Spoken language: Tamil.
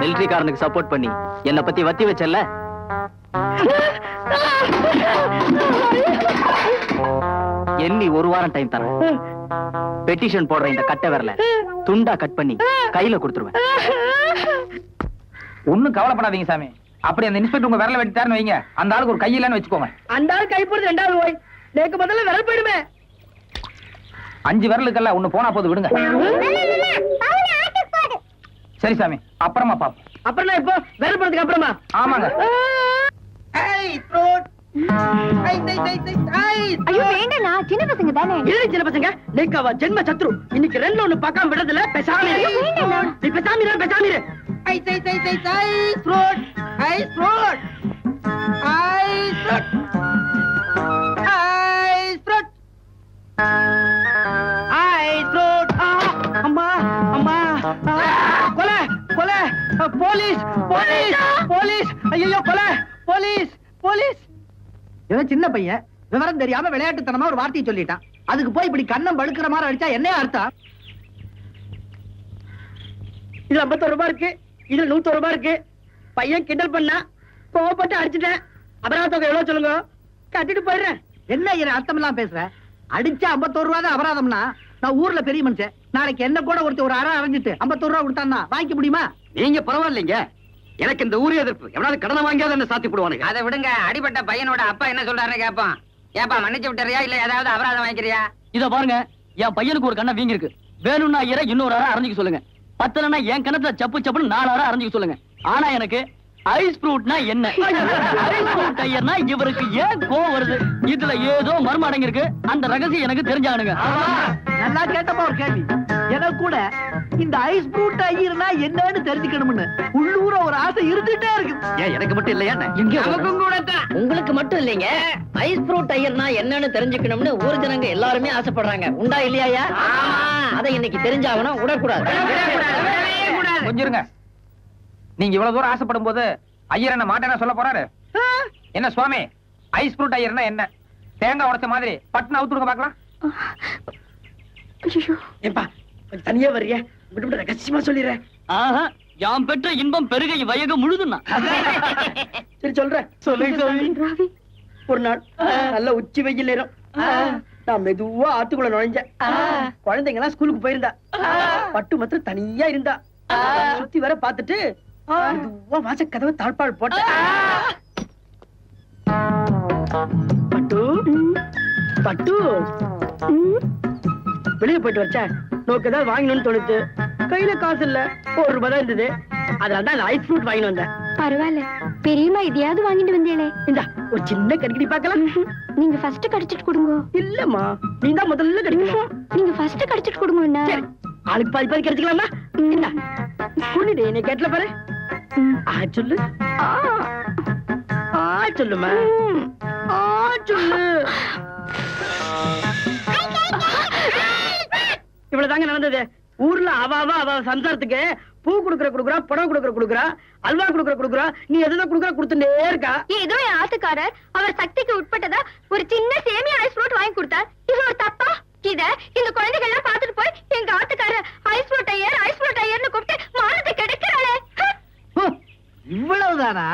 மிலிட்டரிக்காரனுக்கு சப்போர்ட் பண்ணி. என்ன பத்தி வத்தி வச்சல்ல? எண்ணி ஒரு வாரம் டைம் தரேன். பெட்டிஷன் போடுற இந்த கட்டை வரல துண்டா கட் பண்ணி கையில கொடுத்துருவேன். ஒண்ணும் கவலைப்படாதீங்க சாமி. அப்படி அந்த இன்ஸ்பெக்டர் உங்க விரல வெட்டிட்டாருன்னு வைங்க. அந்த ஆளுக்கு ஒரு கையிலன்னு வச்சுக்கோங்க. அந்த ஆள் கை போடுறது ரெண்டாவது ஓய். நேக்கு முதல்ல விரல் போயிடுமே. அஞ்சு விரலுக்கல்ல ஒண்ணு போனா போது விடுங்க. சரி சாமி அப்புறமா பாப்போம். அப்புறம் இப்போ விரல் போனதுக்கு அப்புறமா? ஆமாங்க. ஐயோ வேண்டாண்ணா. சின்ன பசங்க தானே. இல்ல சின்ன பசங்க? ஜென்ம சத்ரு? இன்னைக்கு ரெண்டு ஒண்ணு பார்க்காம விடுறதுல பேசாம. நீ பேசாம இரு பேசாம இரு. ஐ ஐ ஐ ஐ ஐ ஃப்ரூட் ஐ ஃப்ரூட் ஐ ஃப்ரூட் ஐ ஃப்ரூட் ஐ ஃப்ரூட் அம்மா அம்மா. கொலை கொலை. Police police police? ஐயோ கொலை. Police police. இவன் சின்ன பையன் விவரம் தெரியாம விளையாட்டுத்தனமா ஒரு வார்த்தையை சொல்லிட்டான். அதுக்கு போய் இப்படி கண்ணம் பழுக்கிற மாதிரி அடிச்சா என்ன அர்த்தம்? இது ஐம்பத்தோரு ரூபாய் இருக்கு. இதுல நூத்தொரு ரூபாய் இருக்கு. பையன் கிண்டல் பண்ணா கோவப்பட்டு அடிச்சிட்டேன். அபராத தொகை எவ்வளவு சொல்லுங்க? கட்டிட்டு போயிடுறேன். என்ன இது அர்த்தம் எல்லாம் பேசுற? அடிச்சா ஐம்பத்தோரு ரூபா தான் அபராதம்னா? நான் ஊர்ல பெரிய மனுஷன். நாளைக்கு என்ன கூட ஒருத்தர் ஒரு அரை அரைஞ்சிட்டு ஐம்பத்தோரு ரூபா கொடுத்தான்னா வாங்கிக்க முடியுமா? நீங்க பரவாயில்லைங்க. எனக்கு இந்த ஊரே எதிர்ப்பு. எவனாவது கடனை வாங்கியாவது என்ன சாத்தி போடுவானுங்க. அதை விடுங்க. அடிபட்ட பையனோட அப்பா என்ன சொல்றாருன்னு கேட்போம். ஏப்பா மன்னிச்சு விட்டுறியா? இல்ல ஏதாவது அபராதம் வாங்கிக்கிறியா? இத பாருங்க என் பையனுக்கு ஒரு கண்ணை வீங்கி இருக்கு வேணும்னா ஐயரை இன்னொரு அரை அரைஞ்சிக்க சொல்லுங்க. பத்தலன்னா என் கணத்துல சப்பு சப்புன்னு நாலு அரை அரைஞ்சிக்க சொல்லுங்க. ஆனா எனக்கு ஐஸ் ஃப்ரூட்னா என்ன? ஐஸ் ஃப்ரூட் ஐயர்னா இவருக்கு ஏன் கோவம் வருது? இதுல ஏதோ மர்மம் அடங்கியிருக்கு. அந்த ரகசியம் எனக்கு தெரிஞ்சானுங்க. நல்லா கேட்டப்பா ஒரு கேள்வி. கூட இந்த ஐஸ் ஃப்ரூட் ஐயர்னா என்னன்னு தெரிஞ்சுக்கணும்னு உள்ளூர ஒரு ஆசை இருந்துட்டே இருக்கு. ஏன் எனக்கு மட்டும் இல்லையா நமக்கும் கூட தான் உங்களுக்கு மட்டும் இல்லைங்க. ஐஸ் ஃப்ரூட் ஐயர்னா என்னன்னு தெரிஞ்சுக்கணும்னு ஊர் ஜனங்க எல்லாருமே ஆசைப்படுறாங்க. உண்டா இல்லையா அதை இன்னைக்கு தெரிஞ்சாகணும் விடக்கூடாது. கொஞ்சம் இருங்க நீங்க இவ்வளவு தூரம் ஆசைப்படும் போது ஐயர் என்ன மாட்டேன்னா சொல்ல போறாரு? என்ன சுவாமி ஐஸ் ஃப்ரூட் ஐயர்னா என்ன? தேங்காய் உடைச்ச மாதிரி பட்டுன்னு அவுத்துடுங்க பார்க்கலாம். ஏப்பா கொஞ்சம் தனியா வர்றிய? விட்டு ரகசியமா சொல்லிடுறேன் ஆஹா யாம் பெற்ற இன்பம் பெருகை வயகம் முழுதுன்னா சரி சொல்றேன் சொல்லுங்க ஒரு நாள் நல்ல உச்சி வெயில் நேரம். நான் மெதுவா ஆத்துக்குள்ள நுழைஞ்சேன் குழந்தைங்க எல்லாம் ஸ்கூலுக்கு போயிருந்தா. பட்டு மாத்திரம் தனியா இருந்தா. சுத்தி வர பாத்துட்டு மெதுவா வாச கதவை தாழ்பாள் போட்டேன். பட்டு. பட்டு. வெளிய போயிட்டு வச்சேன் நோக்கு ஏதாவது வாங்கணும்னு தோணுச்சு. கையில காசு இல்ல ஒரு ரூபாய் தான் இருந்தது. அதனால தான் ஐஸ் ஃப்ரூட் வாங்கிட்டு வந்தேன். பரவாயில்ல. பெரியம்மா இதையாவது வாங்கிட்டு வந்தேனே இந்தா ஒரு சின்ன கடிக்கடி பார்க்கலாம். நீங்க ஃபர்ஸ்ட் கடிச்சிட்டு கொடுங்க. இல்லம்மா நீ தான் முதல்ல கடிக்கணும். நீங்க ஃபர்ஸ்ட் கடிச்சிட்டு கொடுங்க. சரி ஆளுக்கு பாதி பாதி கிடைச்சிக்கலாமா? என்ன புண்ணிடு என்னை கேட்டல பாரு. ஆ சொல்லு. ஆ. சொல்லுமா. ஆ சொல்லு. தாங்க நடந்தது. ஊர்ல அவ அவ அவ சம்சாரத்துக்கு பூ குடுக்கற குடுக்குறா புடவை குடுக்கற குடுக்குறா அல்வா குடுக்கற குடுக்குறா நீ எதுதான் குடுக்கற குடுத்துட்டே இருக்கா. ஏதோ என் ஆத்துக்காரர் அவர் சக்திக்கு உட்பட்டதா ஒரு சின்ன சேமியா ஐஸ் ஃப்ரூட் வாங்கி கொடுத்தார். இது ஒரு தப்பா? இத இந்த குழந்தைகள்